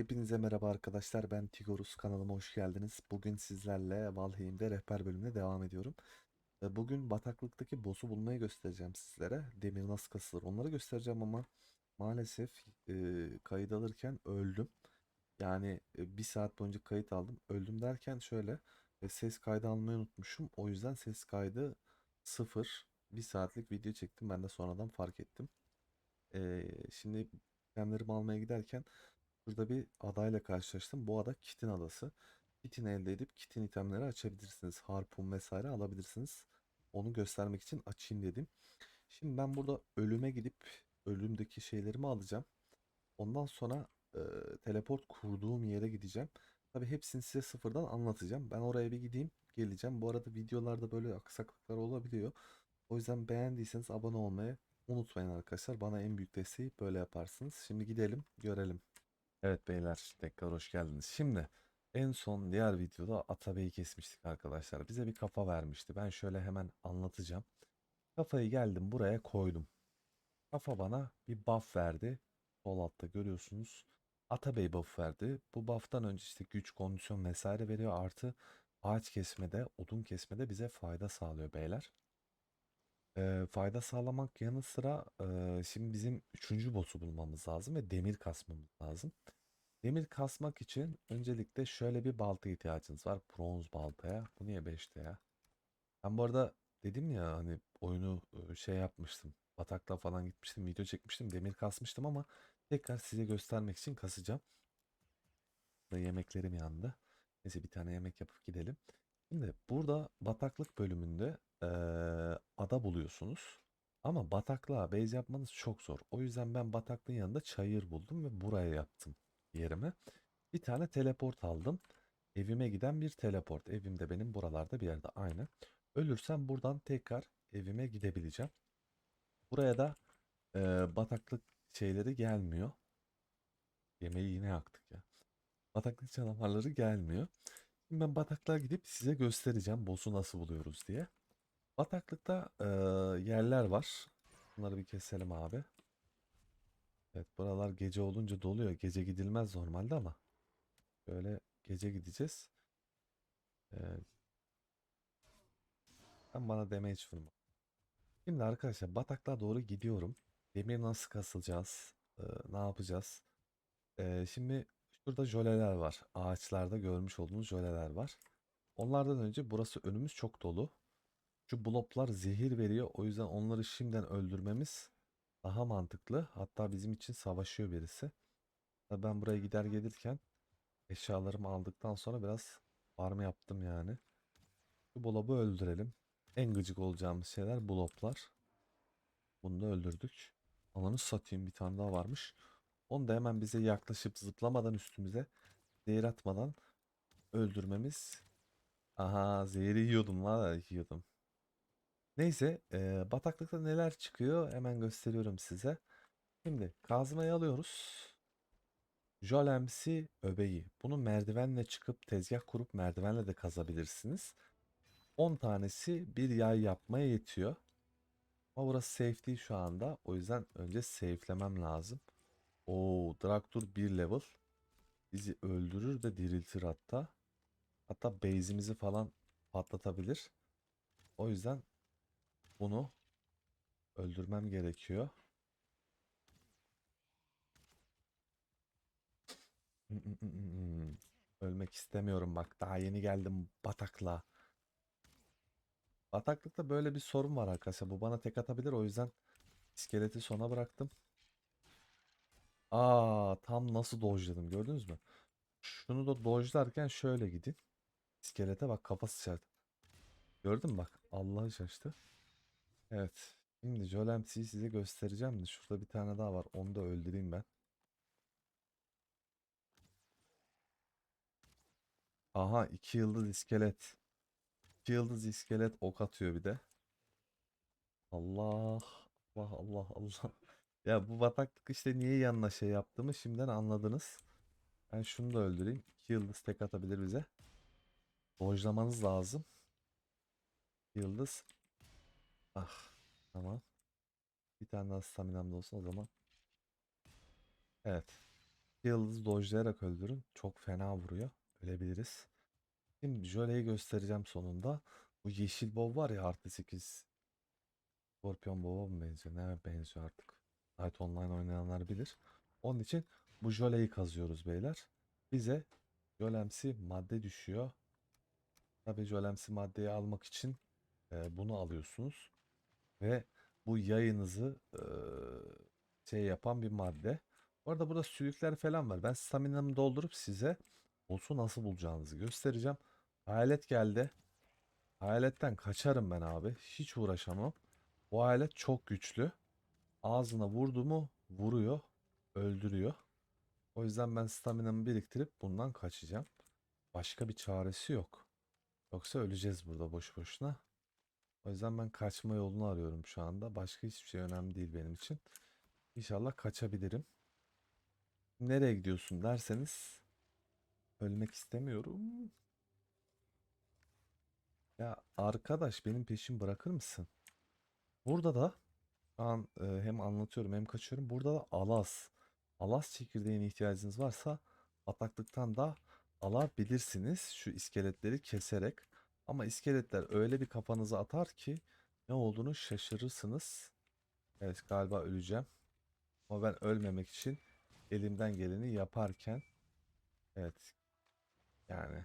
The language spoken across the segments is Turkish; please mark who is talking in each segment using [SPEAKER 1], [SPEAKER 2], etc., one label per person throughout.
[SPEAKER 1] Hepinize merhaba arkadaşlar. Ben Tigorus kanalıma hoş geldiniz. Bugün sizlerle Valheim'de rehber bölümüne devam ediyorum. E, Bugün bataklıktaki boss'u bulmayı göstereceğim sizlere. Demir nasıl kasılır onları göstereceğim ama maalesef e, kayıt alırken öldüm. Yani e, bir saat boyunca kayıt aldım. Öldüm derken şöyle e, ses kaydı almayı unutmuşum. O yüzden ses kaydı sıfır. Bir saatlik video çektim. Ben de sonradan fark ettim. E, şimdi itemlerimi almaya giderken Burada bir adayla karşılaştım. Bu ada Kit'in adası. Kit'in elde edip Kit'in itemleri açabilirsiniz. Harpun vesaire alabilirsiniz. Onu göstermek için açayım dedim. Şimdi ben burada ölüme gidip ölümdeki şeylerimi alacağım. Ondan sonra e, teleport kurduğum yere gideceğim. Tabi hepsini size sıfırdan anlatacağım. Ben oraya bir gideyim, geleceğim. Bu arada videolarda böyle aksaklıklar olabiliyor. O yüzden beğendiyseniz abone olmayı unutmayın arkadaşlar. Bana en büyük desteği böyle yaparsınız. Şimdi gidelim, görelim. Evet beyler tekrar hoş geldiniz. Şimdi en son diğer videoda Atabey'i kesmiştik arkadaşlar. Bize bir kafa vermişti. Ben şöyle hemen anlatacağım. Kafayı geldim buraya koydum. Kafa bana bir buff verdi. Sol altta görüyorsunuz. Atabey buff verdi. Bu buff'tan önce işte güç, kondisyon vesaire veriyor. Artı ağaç kesmede, odun kesmede bize fayda sağlıyor beyler. Ee, fayda sağlamak yanı sıra e, şimdi bizim üçüncü boss'u bulmamız lazım ve demir kasmamız lazım. Demir kasmak için öncelikle şöyle bir balta ihtiyacınız var. Bronz baltaya. Bu niye 5'te ya? Ben bu arada dedim ya hani oyunu e, şey yapmıştım. Batakla falan gitmiştim. Video çekmiştim. Demir kasmıştım ama tekrar size göstermek için kasacağım. Burada yemeklerim yandı. Neyse bir tane yemek yapıp gidelim. Şimdi burada bataklık bölümünde eee, ada buluyorsunuz. Ama bataklığa base yapmanız çok zor. O yüzden ben bataklığın yanında çayır buldum ve buraya yaptım yerime. Bir tane teleport aldım. Evime giden bir teleport. Evim de benim buralarda bir yerde aynı. Ölürsem buradan tekrar evime gidebileceğim. Buraya da eee, bataklık şeyleri gelmiyor. Yemeği yine yaktık ya. Bataklık canavarları gelmiyor. Şimdi ben bataklığa gidip size göstereceğim boss'u nasıl buluyoruz diye. Bataklıkta eee, yerler var. Bunları bir keselim abi. Evet buralar gece olunca doluyor. Gece gidilmez normalde ama. Böyle gece gideceğiz. Ee, ben bana damage vurma. Şimdi arkadaşlar bataklığa doğru gidiyorum. Demir nasıl kasılacağız? Ee, ne yapacağız? Ee, şimdi şurada jöleler var. Ağaçlarda görmüş olduğunuz jöleler var. Onlardan önce burası önümüz çok dolu. Şu bloplar zehir veriyor. O yüzden onları şimdiden öldürmemiz daha mantıklı. Hatta bizim için savaşıyor birisi. Ben buraya gider gelirken eşyalarımı aldıktan sonra biraz farm yaptım yani. Şu blob'u öldürelim. En gıcık olacağımız şeyler bloblar. Bunu da öldürdük. Ananı satayım bir tane daha varmış. Onu da hemen bize yaklaşıp zıplamadan üstümüze zehir atmadan öldürmemiz. Aha zehri yiyordum var yiyordum. Neyse eee, bataklıkta neler çıkıyor hemen gösteriyorum size. Şimdi kazmayı alıyoruz. Jolemsi öbeği. Bunu merdivenle çıkıp tezgah kurup merdivenle de kazabilirsiniz. 10 tanesi bir yay yapmaya yetiyor. Ama burası safe değil şu anda. O yüzden önce safe'lemem lazım. Oo, Draktur 1 level. Bizi öldürür de diriltir hatta. Hatta base'imizi falan patlatabilir. O yüzden bunu öldürmem gerekiyor. Ölmek istemiyorum bak. Daha yeni geldim batakla. Bataklıkta böyle bir sorun var arkadaşlar. Bu bana tek atabilir. O yüzden iskeleti sona bıraktım. Aa, tam nasıl dojladım gördünüz mü? Şunu da dojlarken şöyle gidin. İskelete bak kafası çarptı. Gördün mü bak. Allah şaştı. Evet. Şimdi Jolemsi'yi size göstereceğim de şurada bir tane daha var. Onu da öldüreyim ben. Aha iki yıldız iskelet. İki yıldız iskelet ok atıyor bir de. Allah. Allah Allah Allah. Ya bu bataklık işte niye yanına şey yaptığımı şimdiden anladınız. Ben şunu da öldüreyim. İki yıldız tek atabilir bize. Dojlamanız lazım. Yıldız. Ah. Tamam. Bir tane daha staminam da olsun o zaman. Evet. Yıldız dojlayarak öldürün. Çok fena vuruyor. Ölebiliriz. Şimdi jöleyi göstereceğim sonunda. Bu yeşil bob var ya artı 8 Scorpion bob'a mı benziyor? Ne benziyor artık? Night Online oynayanlar bilir. Onun için bu jöleyi kazıyoruz beyler. Bize jölemsi madde düşüyor. Tabii jölemsi maddeyi almak için e, bunu alıyorsunuz. Ve bu yayınızı e, şey yapan bir madde. Bu arada burada sülükler falan var. Ben staminamı doldurup size boss'u nasıl bulacağınızı göstereceğim. Hayalet geldi. Hayaletten kaçarım ben abi. Hiç uğraşamam. Bu hayalet çok güçlü. Ağzına vurdu mu vuruyor. Öldürüyor. O yüzden ben staminamı biriktirip bundan kaçacağım. Başka bir çaresi yok. Yoksa öleceğiz burada boş boşuna. O yüzden ben kaçma yolunu arıyorum şu anda. Başka hiçbir şey önemli değil benim için. İnşallah kaçabilirim. Nereye gidiyorsun derseniz ölmek istemiyorum. Ya arkadaş benim peşim bırakır mısın? Burada da an e, hem anlatıyorum hem kaçıyorum. Burada da alas. Alas çekirdeğine ihtiyacınız varsa bataklıktan da alabilirsiniz. Şu iskeletleri keserek. Ama iskeletler öyle bir kafanıza atar ki ne olduğunu şaşırırsınız. Evet galiba öleceğim. Ama ben ölmemek için elimden geleni yaparken evet yani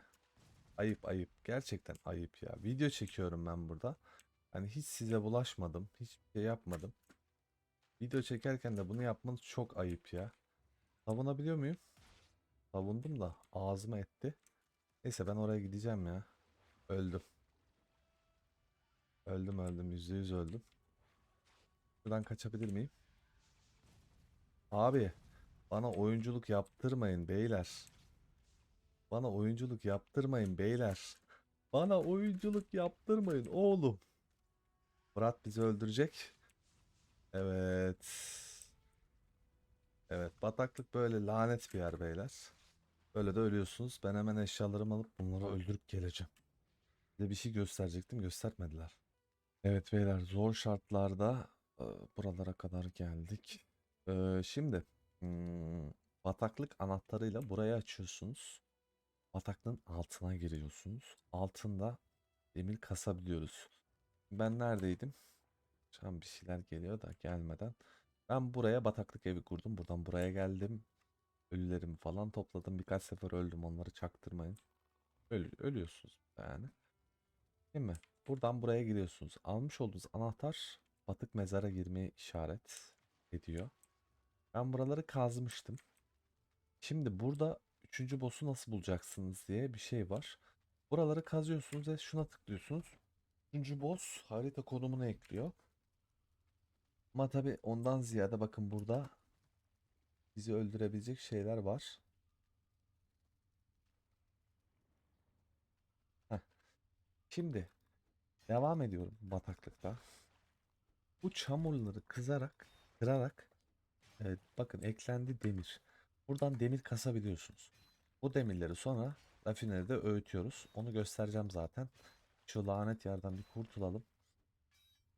[SPEAKER 1] ayıp ayıp gerçekten ayıp ya. Video çekiyorum ben burada. Hani hiç size bulaşmadım. Hiçbir şey yapmadım. Video çekerken de bunu yapmanız çok ayıp ya. Savunabiliyor muyum? Savundum da ağzıma etti. Neyse ben oraya gideceğim ya. Öldüm. Öldüm öldüm. Yüzde yüz öldüm. Buradan kaçabilir miyim? Abi bana oyunculuk yaptırmayın beyler. Bana oyunculuk yaptırmayın beyler. Bana oyunculuk yaptırmayın oğlum. Murat bizi öldürecek. Evet. Evet bataklık böyle lanet bir yer beyler. Böyle de ölüyorsunuz. Ben hemen eşyalarımı alıp bunları öldürüp geleceğim. Size bir şey gösterecektim göstermediler. Evet beyler zor şartlarda buralara kadar geldik. Şimdi bataklık anahtarıyla burayı açıyorsunuz. Bataklığın altına giriyorsunuz. Altında demir kasabiliyoruz. Ben neredeydim? Şu an bir şeyler geliyor da gelmeden. Ben buraya bataklık evi kurdum. Buradan buraya geldim. Ölülerimi falan topladım. Birkaç sefer öldüm onları çaktırmayın. Ölü, ölüyorsunuz yani. Değil mi? Buradan buraya giriyorsunuz. Almış olduğunuz anahtar batık mezara girmeyi işaret ediyor. Ben buraları kazmıştım. Şimdi burada üçüncü boss'u nasıl bulacaksınız diye bir şey var. Buraları kazıyorsunuz ve şuna tıklıyorsunuz. Üçüncü boss harita konumunu ekliyor. Ama tabi ondan ziyade bakın burada bizi öldürebilecek şeyler var. Şimdi devam ediyorum bataklıkta. Bu çamurları kızarak, kırarak evet, bakın eklendi demir. Buradan demir kasabiliyorsunuz. Bu demirleri sonra rafineride öğütüyoruz. Onu göstereceğim zaten. Şu lanet yerden bir kurtulalım.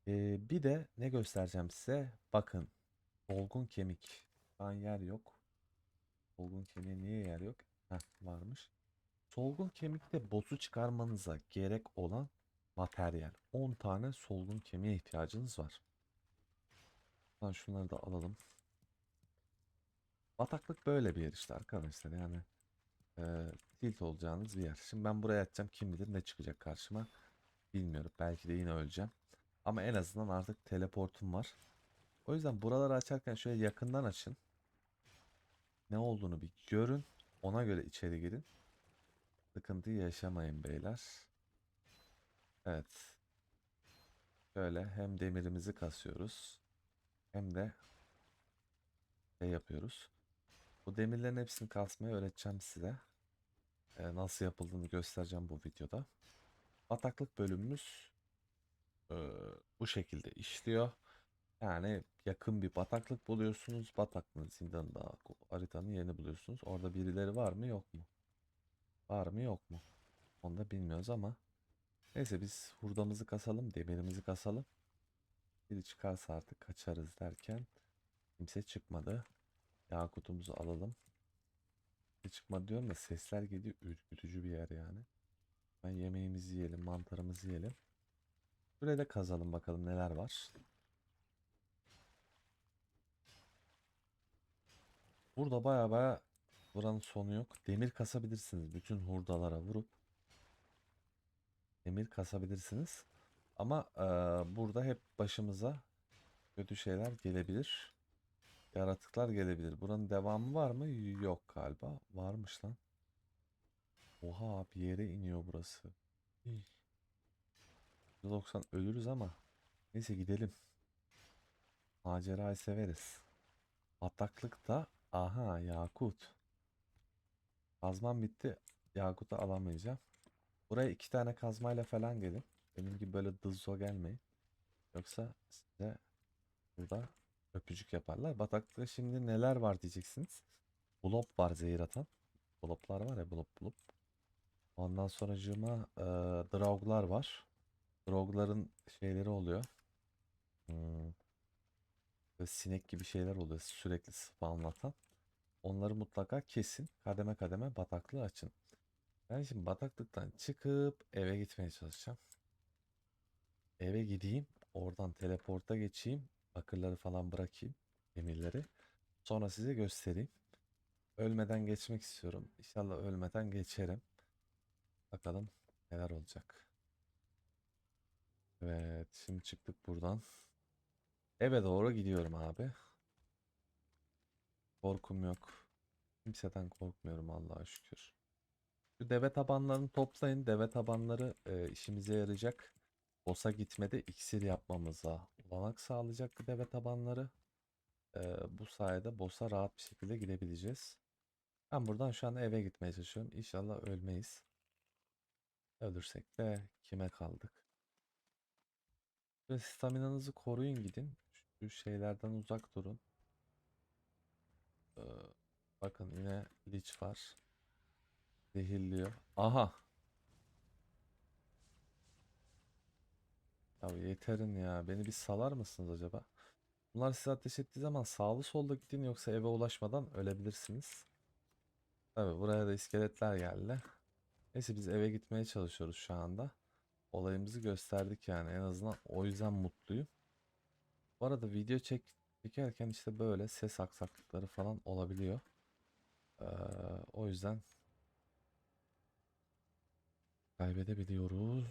[SPEAKER 1] Ee, bir de ne göstereceğim size? Bakın. Dolgun kemik. Şu an yer yok. Dolgun kemiğe niye yer yok? Heh, varmış. Solgun kemikte boss'u çıkarmanıza gerek olan materyal. 10 tane solgun kemiğe ihtiyacınız var. Lan şunları da alalım. Bataklık böyle bir yer işte arkadaşlar. Yani e, tilt olacağınız bir yer. Şimdi ben buraya atacağım. Kim bilir ne çıkacak karşıma. Bilmiyorum. Belki de yine öleceğim. Ama en azından artık teleportum var. O yüzden buraları açarken şöyle yakından açın. Ne olduğunu bir görün. Ona göre içeri girin. Sıkıntı yaşamayın beyler. Evet. Şöyle hem demirimizi kasıyoruz. Hem de şey yapıyoruz. Bu demirlerin hepsini kasmayı öğreteceğim size. Ee, nasıl yapıldığını göstereceğim bu videoda. Bataklık bölümümüz e, bu şekilde işliyor. Yani yakın bir bataklık buluyorsunuz. Bataklığın zindanında haritanın yerini buluyorsunuz. Orada birileri var mı yok mu? Var mı yok mu? Onu da bilmiyoruz ama. Neyse biz hurdamızı kasalım. Demirimizi kasalım. Biri çıkarsa artık kaçarız derken kimse çıkmadı. Yakutumuzu alalım. Bir çıkma diyorum da sesler geliyor. Ürkütücü bir yer yani. Ben yemeğimizi yiyelim, mantarımızı yiyelim. Buraya da kazalım bakalım neler var. Burada baya baya buranın sonu yok. Demir kasabilirsiniz. Bütün hurdalara vurup demir kasabilirsiniz. Ama eee, burada hep başımıza kötü şeyler gelebilir. Yaratıklar gelebilir. Buranın devamı var mı? Yok galiba. Varmış lan. Oha bir yere iniyor burası. Hih. 190 ölürüz ama. Neyse gidelim. Macerayı severiz. Bataklıkta aha yakut. Kazmam bitti. Yakut'u alamayacağım. Buraya iki tane kazmayla falan gelin. Benim gibi böyle dızzo gelmeyin. Yoksa size burada öpücük yaparlar. Bataklıkta şimdi neler var diyeceksiniz. Blob var zehir atan. Bloblar var ya blob blob. Ondan sonracığıma e, drauglar var. Draugların şeyleri oluyor. Hmm, sinek gibi şeyler oluyor sürekli spawnlatan. Onları mutlaka kesin. Kademe kademe bataklığı açın. Ben şimdi bataklıktan çıkıp eve gitmeye çalışacağım. Eve gideyim. Oradan teleporta geçeyim. Bakırları falan bırakayım. Demirleri. Sonra size göstereyim. Ölmeden geçmek istiyorum. İnşallah ölmeden geçerim. Bakalım neler olacak. Evet, şimdi çıktık buradan. Eve doğru gidiyorum abi. Korkum yok. Kimseden korkmuyorum Allah'a şükür. Şu deve tabanlarını toplayın. Deve tabanları e, işimize yarayacak. Boss'a gitmede iksir yapmamıza olanak sağlayacak deve tabanları. E, bu sayede boss'a rahat bir şekilde gidebileceğiz. Ben buradan şu an eve gitmeye çalışıyorum. İnşallah ölmeyiz. Ölürsek de kime kaldık? Ve staminanızı koruyun gidin. Şu şeylerden uzak durun. Ee, bakın yine Lich var. Zehirliyor. Aha. Ya yeterin ya. Beni bir salar mısınız acaba? Bunlar size ateş ettiği zaman sağlı solda gidin yoksa eve ulaşmadan ölebilirsiniz. Tabii buraya da iskeletler geldi. Neyse biz eve gitmeye çalışıyoruz şu anda. Olayımızı gösterdik yani en azından o yüzden mutluyum. Bu arada video çek çekerken işte böyle ses aksaklıkları falan olabiliyor. Ee, o yüzden kaybedebiliyoruz.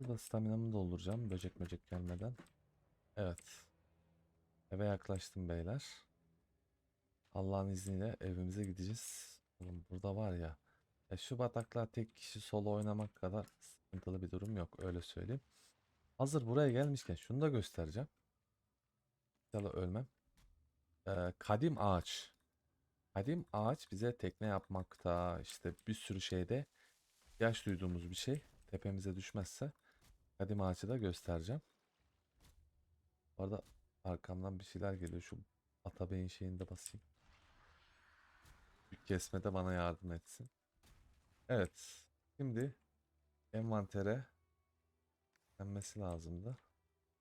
[SPEAKER 1] Burada staminamı dolduracağım böcek böcek gelmeden. Evet. Eve yaklaştım beyler. Allah'ın izniyle evimize gideceğiz. Oğlum burada var ya. Ya şu bataklığa tek kişi solo oynamak kadar sıkıntılı bir durum yok öyle söyleyeyim. Hazır buraya gelmişken şunu da göstereceğim. İnşallah ölmem. Ee, kadim ağaç. Kadim ağaç bize tekne yapmakta işte bir sürü şeyde ihtiyaç duyduğumuz bir şey. Tepemize düşmezse kadim ağaçı da göstereceğim. Bu arada arkamdan bir şeyler geliyor. Şu Atabeyin şeyini de basayım. Kesmede bana yardım etsin. Evet. Şimdi envantere denmesi lazımdı.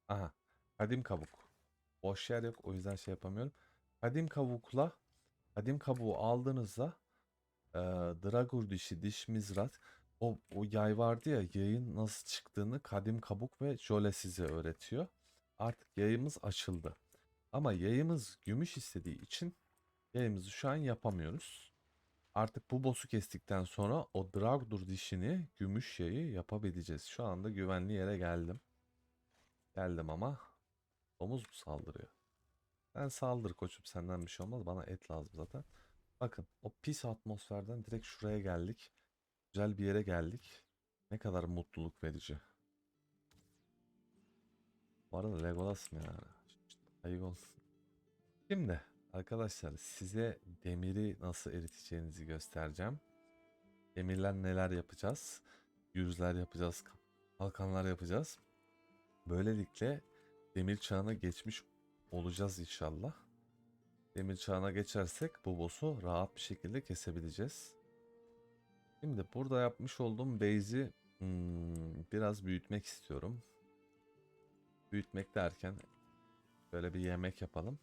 [SPEAKER 1] Aha. Kadim kabuk. Boş yer yok. O yüzden şey yapamıyorum. Kadim kabukla kadim kabuğu aldığınızda e, dragur dişi, diş mizrat o, o yay vardı ya yayın nasıl çıktığını kadim kabuk ve jöle size öğretiyor. Artık yayımız açıldı. Ama yayımız gümüş istediği için yayımızı şu an yapamıyoruz. Artık bu boss'u kestikten sonra o Dragdur dişini gümüş yayı yapabileceğiz. Şu anda güvenli yere geldim. Geldim ama domuz mu saldırıyor? Sen saldır koçum senden bir şey olmaz. Bana et lazım zaten. Bakın o pis atmosferden direkt şuraya geldik. Güzel bir yere geldik. Ne kadar mutluluk verici. Bu arada Legolas'ım yani. Ayık olsun. Şimdi arkadaşlar size demiri nasıl eriteceğinizi göstereceğim. Demirler neler yapacağız? Yüzler yapacağız. Kalkanlar yapacağız. Böylelikle demir çağına geçmiş olacağız inşallah. Demir çağına geçersek bu boss'u rahat bir şekilde kesebileceğiz. Şimdi burada yapmış olduğum base'i hmm, biraz büyütmek istiyorum. Büyütmek derken böyle bir yemek yapalım.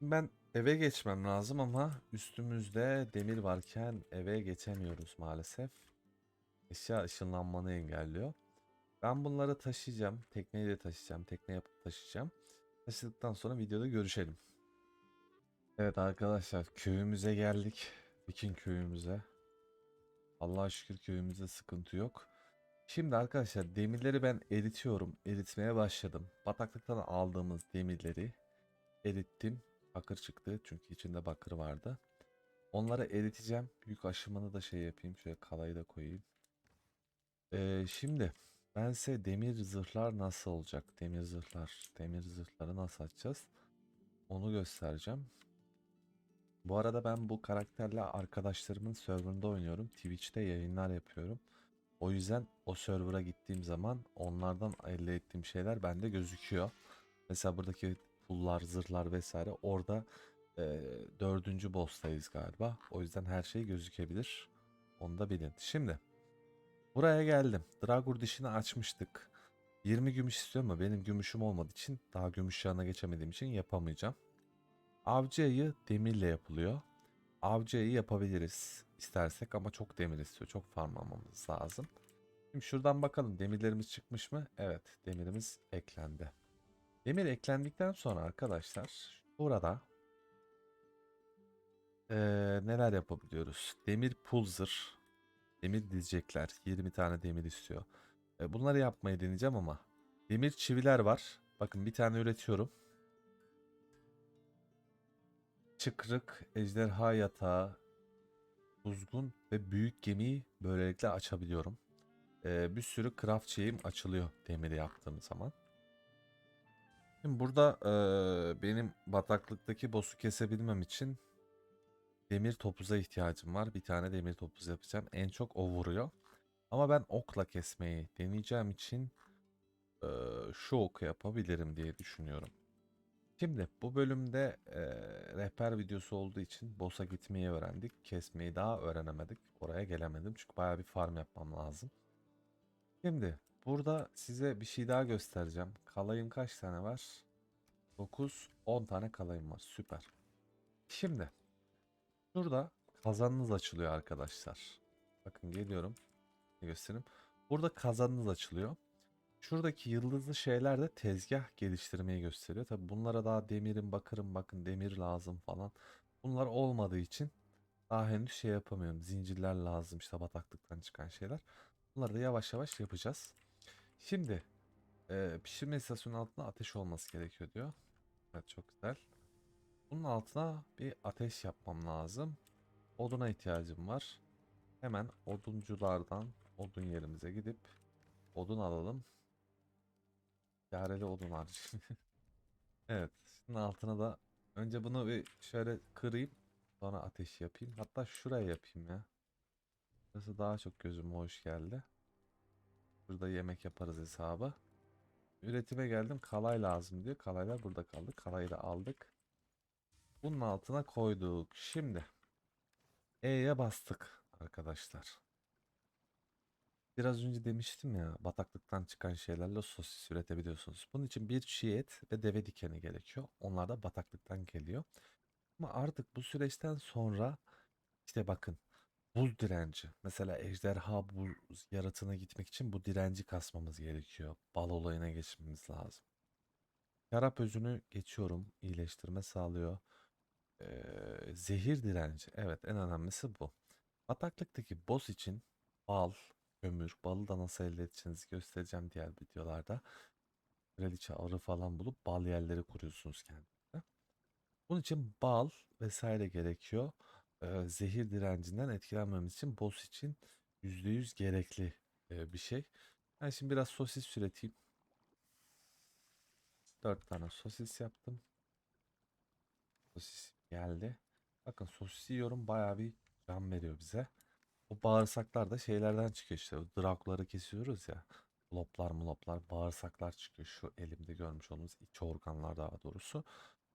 [SPEAKER 1] Ben Eve geçmem lazım ama üstümüzde demir varken eve geçemiyoruz maalesef. Eşya ışınlanmanı engelliyor. Ben bunları taşıyacağım. Tekneyi de taşıyacağım. Tekne yapıp taşıyacağım. Taşıdıktan sonra videoda görüşelim. Evet arkadaşlar köyümüze geldik. Viking köyümüze. Allah'a şükür köyümüzde sıkıntı yok. Şimdi arkadaşlar demirleri ben eritiyorum. Eritmeye başladım. Bataklıktan aldığımız demirleri erittim. Bakır çıktı çünkü içinde bakır vardı. Onları eriteceğim. Yük aşımını da şey yapayım. Şöyle kalayı da koyayım. Ee, şimdi ben size demir zırhlar nasıl olacak? Demir zırhlar. Demir zırhları nasıl açacağız? Onu göstereceğim. Bu arada ben bu karakterle arkadaşlarımın serverında oynuyorum. Twitch'te yayınlar yapıyorum. O yüzden o server'a gittiğim zaman onlardan elde ettiğim şeyler bende gözüküyor. Mesela buradaki pullar, zırhlar vesaire orada e, dördüncü boss'tayız galiba. O yüzden her şey gözükebilir. Onu da bilin. Şimdi buraya geldim. Dragur dişini açmıştık. 20 gümüş istiyor ama benim gümüşüm olmadığı için daha gümüş yanına geçemediğim için yapamayacağım. Avcı ayı demirle yapılıyor. Avcı ayı yapabiliriz istersek ama çok demir istiyor. Çok farmlamamız lazım. Şimdi şuradan bakalım demirlerimiz çıkmış mı? Evet demirimiz eklendi. Demir eklendikten sonra arkadaşlar burada eee, neler yapabiliyoruz? Demir pulzer, demir dizecekler. 20 tane demir istiyor. E, bunları yapmayı deneyeceğim ama demir çiviler var. Bakın bir tane üretiyorum. Çıkrık, ejderha yatağı, Kuzgun ve büyük gemiyi böylelikle açabiliyorum. Ee, bir sürü craft şeyim açılıyor demiri yaptığım zaman. Şimdi burada eee, benim bataklıktaki boss'u kesebilmem için demir topuza ihtiyacım var. Bir tane demir topuz yapacağım. En çok o vuruyor. Ama ben okla kesmeyi deneyeceğim için eee, şu oku yapabilirim diye düşünüyorum. Şimdi bu bölümde eee, rehber videosu olduğu için boss'a gitmeyi öğrendik. Kesmeyi daha öğrenemedik. Oraya gelemedim çünkü bayağı bir farm yapmam lazım. Şimdi burada size bir şey daha göstereceğim. Kalayım kaç tane var? 9, 10 tane kalayım var. Süper. Şimdi şurada kazanınız açılıyor arkadaşlar. Bakın geliyorum. Göstereyim. Burada kazanınız açılıyor. Şuradaki yıldızlı şeyler de tezgah geliştirmeyi gösteriyor. Tabi bunlara daha demirin bakırım bakın demir lazım falan. Bunlar olmadığı için daha henüz şey yapamıyorum. Zincirler lazım işte bataklıktan çıkan şeyler. Bunları da yavaş yavaş yapacağız. Şimdi e, pişirme istasyonunun altına ateş olması gerekiyor diyor. Evet çok güzel. Bunun altına bir ateş yapmam lazım. Oduna ihtiyacım var. Hemen odunculardan odun yerimize gidip odun alalım. Yareli odun harcı. evet. Şimdi altına da önce bunu bir şöyle kırayım. Sonra ateş yapayım. Hatta şuraya yapayım ya. Burası daha çok gözüme hoş geldi. Burada yemek yaparız hesabı. Üretime geldim. Kalay lazım diyor. Kalaylar burada kaldı. Kalayı da aldık. Bunun altına koyduk. Şimdi E'ye bastık arkadaşlar. Biraz önce demiştim ya bataklıktan çıkan şeylerle sosis üretebiliyorsunuz. Bunun için bir çiğ et ve deve dikeni gerekiyor. Onlar da bataklıktan geliyor. Ama artık bu süreçten sonra işte bakın buz direnci. Mesela ejderha buz yaratığına gitmek için bu direnci kasmamız gerekiyor. Bal olayına geçmemiz lazım. Şarap özünü geçiyorum. İyileştirme sağlıyor. Ee, zehir direnci. Evet en önemlisi bu. Bataklıktaki boss için bal, kömür, balı da nasıl elde edeceğinizi göstereceğim diğer videolarda. Kraliçe arı falan bulup bal yerleri kuruyorsunuz kendinize. Bunun için bal vesaire gerekiyor. Ee, zehir direncinden etkilenmemiz için boss için %100 gerekli e, bir şey. Ben şimdi biraz sosis üreteyim. 4 tane sosis yaptım. Sosis geldi. Bakın sosis yiyorum bayağı bir can veriyor bize. O bağırsaklar da şeylerden çıkıyor işte. O Drakları kesiyoruz ya. Loplar muloplar bağırsaklar çıkıyor. Şu elimde görmüş olduğunuz iç organlar daha doğrusu.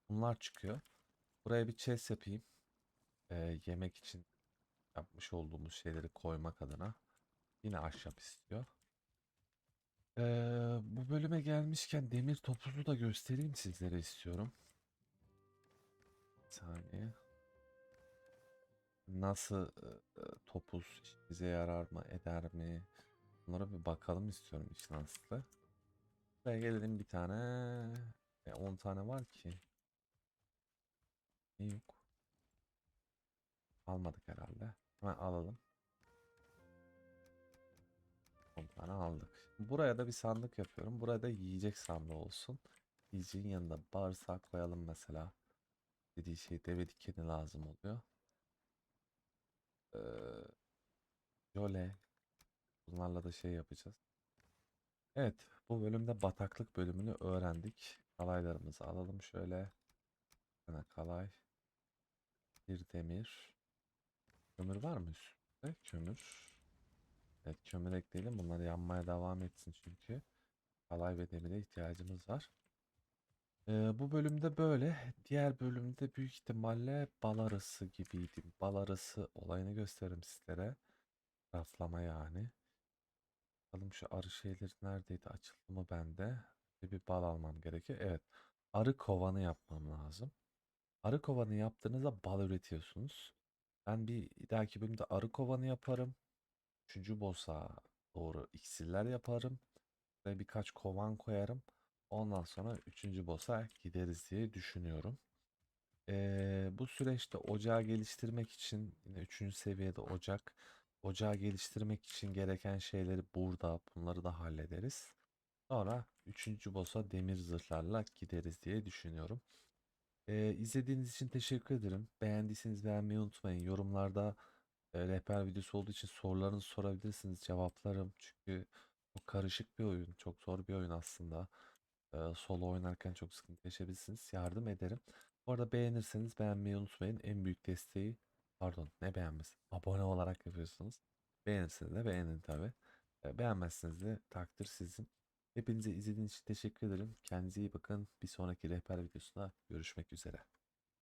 [SPEAKER 1] Bunlar çıkıyor. Buraya bir chest yapayım. Ee, yemek için yapmış olduğumuz şeyleri koymak adına. Yine ahşap istiyor. Ee, bu bölüme gelmişken demir topuzu da göstereyim sizlere istiyorum. Saniye. Nasıl e, e, topuz işimize yarar mı eder mi? Bunlara bir bakalım istiyorum işin aslı. Buraya gelelim bir tane. E, 10 tane var ki. Ne yok? Almadık herhalde. Hemen alalım. 10 tane aldık. Buraya da bir sandık yapıyorum. Burada yiyecek sandığı olsun. Yiyeceğin yanında bağırsak koyalım mesela. Dediği şey deve dikeni lazım oluyor. Ee, jöle. Bunlarla da şey yapacağız. Evet, bu bölümde bataklık bölümünü öğrendik. Kalaylarımızı alalım şöyle. Tane kalay. Bir demir. Kömür var mı üstünde? Kömür. Evet, kömür ekleyelim. Bunlar yanmaya devam etsin çünkü. Kalay ve demire ihtiyacımız var. Ee, bu bölümde böyle. Diğer bölümde büyük ihtimalle bal arısı gibiydi. Bal arısı olayını gösteririm sizlere. Raflama yani. Bakalım şu arı şeyleri neredeydi? Açıldı mı bende? Bir, bal almam gerekiyor. Evet. Arı kovanı yapmam lazım. Arı kovanı yaptığınızda bal üretiyorsunuz. Ben bir dahaki bölümde arı kovanı yaparım. Üçüncü boss'a doğru iksirler yaparım. Ve birkaç kovan koyarım. Ondan sonra üçüncü boss'a gideriz diye düşünüyorum. Ee, bu süreçte ocağı geliştirmek için yine üçüncü seviyede ocak. Ocağı geliştirmek için gereken şeyleri burada bunları da hallederiz. Sonra üçüncü boss'a demir zırhlarla gideriz diye düşünüyorum. Ee, izlediğiniz için teşekkür ederim. Beğendiyseniz beğenmeyi unutmayın. Yorumlarda e, rehber videosu olduğu için sorularınızı sorabilirsiniz. Cevaplarım. Çünkü çok karışık bir oyun. Çok zor bir oyun aslında. Ee, solo oynarken çok sıkıntı yaşayabilirsiniz. Yardım ederim. Bu arada beğenirseniz beğenmeyi unutmayın. En büyük desteği pardon ne beğenmesi? Abone olarak yapıyorsunuz. Beğenirseniz de beğenin tabi. Beğenmezseniz de takdir sizin. Hepinize izlediğiniz için teşekkür ederim. Kendinize iyi bakın. Bir sonraki rehber videosunda görüşmek üzere.